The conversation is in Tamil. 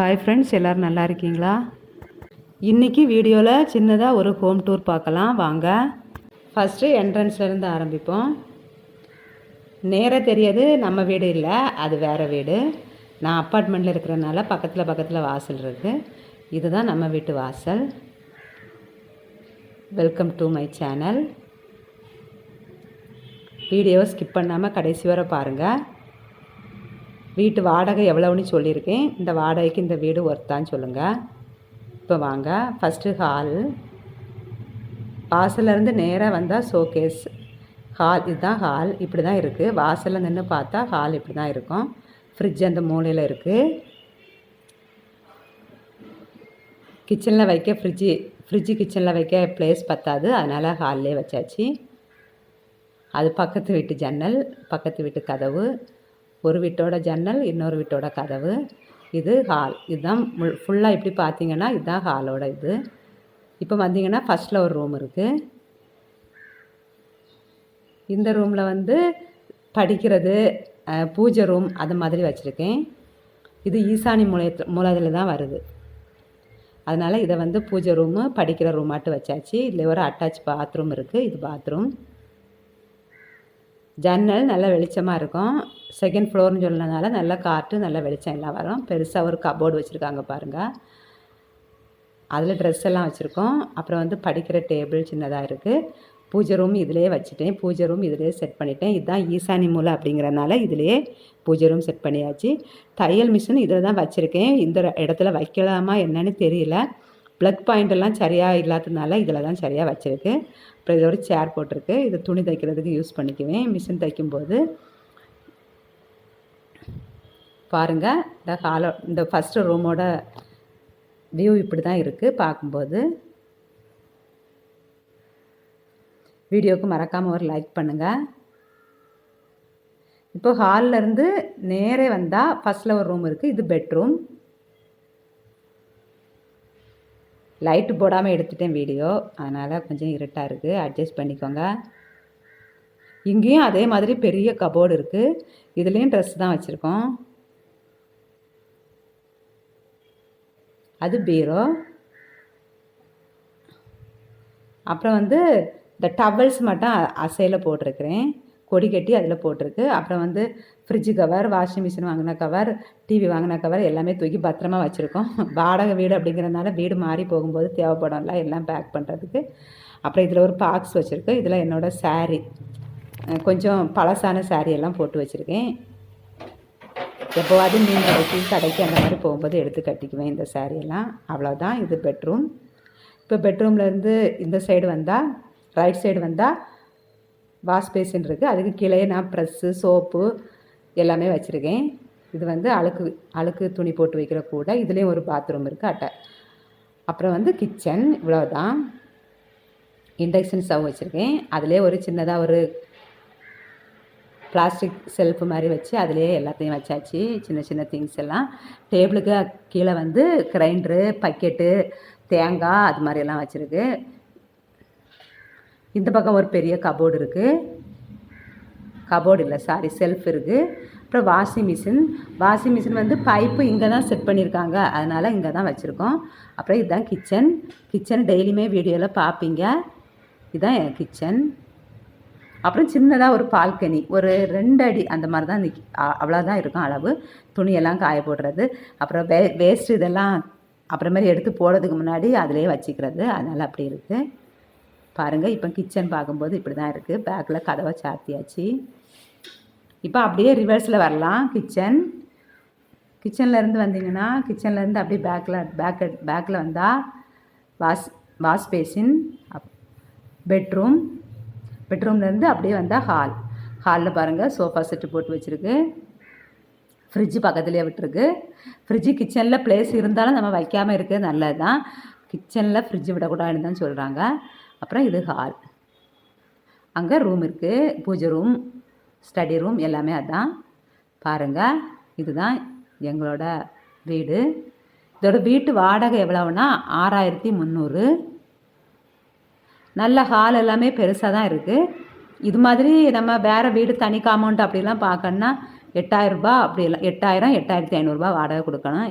ஹாய் ஃப்ரெண்ட்ஸ் எல்லோரும் நல்லா இருக்கீங்களா? இன்றைக்கி வீடியோவில் சின்னதாக ஒரு ஹோம் டூர் பார்க்கலாம். வாங்க. ஃபஸ்ட்டு என்ட்ரன்ஸ்லேருந்து ஆரம்பிப்போம். நேராக தெரியாது நம்ம வீடு இல்லை அது வேறு வீடு. நான் அப்பார்ட்மெண்ட்டில் இருக்கிறனால பக்கத்தில் பக்கத்தில் வாசல் இருக்குது இதுதான் நம்ம வீட்டு வாசல். வெல்கம் டு மை சேனல் வீடியோவை ஸ்கிப் பண்ணாமல் கடைசி வரை பாருங்கள் வீட்டு வாடகை எவ்வளோன்னு சொல்லியிருக்கேன். இந்த வாடகைக்கு இந்த வீடு ஒர்த்தான்னு சொல்லுங்கள் இப்போ வாங்க. ஃபஸ்ட்டு ஹால் வாசல்லேருந்து நேராக வந்தால் ஷோகேஸ் ஹால் இதுதான் ஹால் இப்படி தான் இருக்குது வாசலில் நின்று பார்த்தா ஹால் இப்படி தான் இருக்கும். ஃப்ரிட்ஜ் அந்த மூலையில் இருக்குது கிச்சனில் வைக்க ஃப்ரிட்ஜு ஃப்ரிட்ஜு கிச்சனில் வைக்க ப்ளேஸ் பத்தாது. அதனால் ஹால்லே வச்சாச்சு. அது பக்கத்து வீட்டு ஜன்னல் பக்கத்து வீட்டு கதவு. ஒரு வீட்டோட ஜன்னல் இன்னொரு வீட்டோட கதவு. இது ஹால். இதுதான் முள் ஃபுல்லாக இப்படி பார்த்தீங்கன்னா இதுதான் ஹாலோட இது. இப்போ வந்தீங்கன்னா ஃபஸ்ட்டில் ஒரு ரூம் இருக்குது இந்த ரூமில் வந்து படிக்கிறது பூஜை ரூம் அது மாதிரி வச்சுருக்கேன். இது ஈசானி மூலயத்து மூலத்தில் தான் வருது. அதனால் இதை வந்து பூஜை ரூமு படிக்கிற ரூமாட்டு வச்சாச்சு. இதில் ஒரு அட்டாச் பாத்ரூம் இருக்குது இது பாத்ரூம் ஜன்னல் நல்ல வெளிச்சமாக இருக்கும். செகண்ட் ஃப்ளோர்னு சொன்னதுனால நல்ல காற்று நல்ல வெளிச்சம் எல்லாம் வரும். பெருசாக ஒரு கபோர்டு வச்சுருக்காங்க பாருங்கள் அதில் ட்ரெஸ் எல்லாம் வச்சுருக்கோம். அப்புறம் வந்து படிக்கிற டேபிள் சின்னதாக இருக்குது பூஜை ரூம் இதிலே வச்சுட்டேன். பூஜை ரூம் இதிலே செட் பண்ணிட்டேன். இதுதான் ஈசானி மூலை அப்படிங்கிறனால இதிலே பூஜை ரூம் செட் பண்ணியாச்சு. தையல் மிஷின் இதில் தான் வச்சுருக்கேன். இந்த இடத்துல வைக்கலாமா என்னன்னு தெரியல. ப்ளக் பாயிண்ட் எல்லாம் சரியாக இல்லாததுனால இதில் தான் சரியாக வச்சுருக்கு. அப்புறம் இதோட சேர் போட்டிருக்கு. இது துணி தைக்கிறதுக்கு யூஸ் பண்ணிக்குவேன். மிஷின் தைக்கும்போது பாருங்கள் இந்த ஹாலோ இந்த ஃபஸ்ட்டு ரூமோட வியூ இப்படி தான் இருக்குது பார்க்கும்போது. வீடியோவுக்கு மறக்காமல் ஒரு லைக் பண்ணுங்கள் இப்போ ஹாலிலேருந்து நேரே வந்தால் ஃபஸ்ட்டில் ஒரு ரூம் இருக்குது இது பெட்ரூம் லைட்டு போடாமல் எடுத்துட்டேன் வீடியோ. அதனால் கொஞ்சம் இருட்டாக இருக்குது அட்ஜஸ்ட் பண்ணிக்கோங்க. இங்கேயும் அதே மாதிரி பெரிய கபோர்டு இருக்குது இதுலேயும் ட்ரெஸ் தான் வச்சுருக்கோம். அது பீரோ. அப்புறம் வந்து இந்த டவல்ஸ் மட்டும் அசையில் போட்டிருக்கிறேன். கொடி கட்டி அதில் போட்டிருக்கு. அப்புறம் வந்து ஃப்ரிட்ஜு கவர் வாஷிங் மிஷின் வாங்கின கவர் டிவி வாங்கின கவர் எல்லாமே தூக்கி பத்திரமா வச்சுருக்கோம். வாடகை வீடு அப்படிங்கிறதுனால வீடு மாறி போகும்போது தேவைப்படும்ல எல்லாம் பேக் பண்ணுறதுக்கு அப்புறம் இதில் ஒரு பாக்ஸ் வச்சுருக்கு இதில் என்னோடய சாரீ கொஞ்சம் பழசான சாரீ எல்லாம் போட்டு வச்சுருக்கேன். எப்போவாது மீன் கடைக்கு கடைக்கு அந்த மாதிரி போகும்போது எடுத்து கட்டிக்குவேன் இந்த சாரியெல்லாம் அவ்வளோதான் இது பெட்ரூம் இப்போ பெட்ரூம்லேருந்து இந்த சைடு வந்தால் ரைட் சைடு வந்தால் வாஷ் பேசின் இருக்குது அதுக்கு கீழே நான் ப்ரெஸ்ஸு சோப்பு எல்லாமே வச்சுருக்கேன். இது வந்து அழுக்கு அழுக்கு துணி போட்டு வைக்கிற கூட இதுலேயும் ஒரு பாத்ரூம் இருக்குது அட்டை. அப்புறம் வந்து கிச்சன் இவ்வளோதான் இண்டக்ஷன் ஸ்டவ் வச்சுருக்கேன். அதிலே ஒரு சின்னதாக ஒரு பிளாஸ்டிக் செல்ஃபு மாதிரி வச்சு அதுலேயே எல்லாத்தையும் வச்சாச்சு. சின்ன சின்ன திங்ஸ் எல்லாம். டேபிளுக்கு கீழே வந்து கிரைண்டரு பக்கெட்டு தேங்காய் அது மாதிரியெல்லாம் வச்சுருக்கு. இந்த பக்கம் ஒரு பெரிய கபோர்டு இருக்குது கபோர்டு இல்லை சாரி செல்ஃப் இருக்குது அப்புறம் வாஷிங் மிஷின் வாஷிங் மிஷின் வந்து பைப்பு இங்கே தான் செட் பண்ணியிருக்காங்க அதனால் இங்கே தான் வச்சுருக்கோம். அப்புறம் இதுதான் கிச்சன் கிச்சன் டெய்லியுமே வீடியோவில் பார்ப்பீங்க இதுதான் என் கிச்சன் அப்புறம் சின்னதாக ஒரு பால்கனி ஒரு ரெண்டு அடி அந்த மாதிரி தான் நிக் அவ்வளோதான் இருக்கும் அளவு. துணியெல்லாம் காய போடுறது அப்புறம் வே வேஸ்ட்டு இதெல்லாம் அப்புறமேரி எடுத்து போடுறதுக்கு முன்னாடி அதிலே வச்சுக்கிறது. அதனால் அப்படி இருக்குது பாருங்கள் இப்போ கிச்சன் பார்க்கும்போது இப்படி தான் இருக்குது பேக்கில் கதவை சாத்தியாச்சு. இப்போ அப்படியே ரிவர்ஸில் வரலாம். கிச்சன் கிச்சன்லேருந்து வந்தீங்கன்னா கிச்சன்லேருந்து அப்படியே பேக்கில் பேக் பேக்கில் வந்தால் வாஷ் வாஷ் பேசின் பெட்ரூம் பெட்ரூம்லேருந்து அப்படியே வந்தால் ஹால் ஹாலில் பாருங்கள் சோஃபா செட்டு போட்டு வச்சுருக்கு. ஃப்ரிட்ஜு பக்கத்துலேயே விட்டுருக்கு. ஃப்ரிட்ஜு கிச்சனில் ப்ளேஸ் இருந்தாலும் நம்ம வைக்காமல் இருக்கிறது நல்லது தான் கிச்சனில் ஃப்ரிட்ஜு விடக்கூடாதுன்னு தான் சொல்கிறாங்க அப்புறம் இது ஹால் அங்கே ரூம் இருக்குது பூஜை ரூம் ஸ்டடி ரூம் எல்லாமே அதான். பாருங்கள் இதுதான் எங்களோட வீடு. இதோட வீட்டு வாடகை எவ்வளோன்னா ஆறாயிரத்தி முந்நூறு. நல்ல ஹால் எல்லாமே பெருசாக தான் இருக்குது இது மாதிரி நம்ம வேறு வீடு தனி காமௌண்ட் அப்படிலாம் பார்க்கணுன்னா எட்டாயிரரூபா அப்படிலாம் எட்டாயிரம் எட்டாயிரத்தி ஐநூறுரூபா வாடகை கொடுக்கணும்.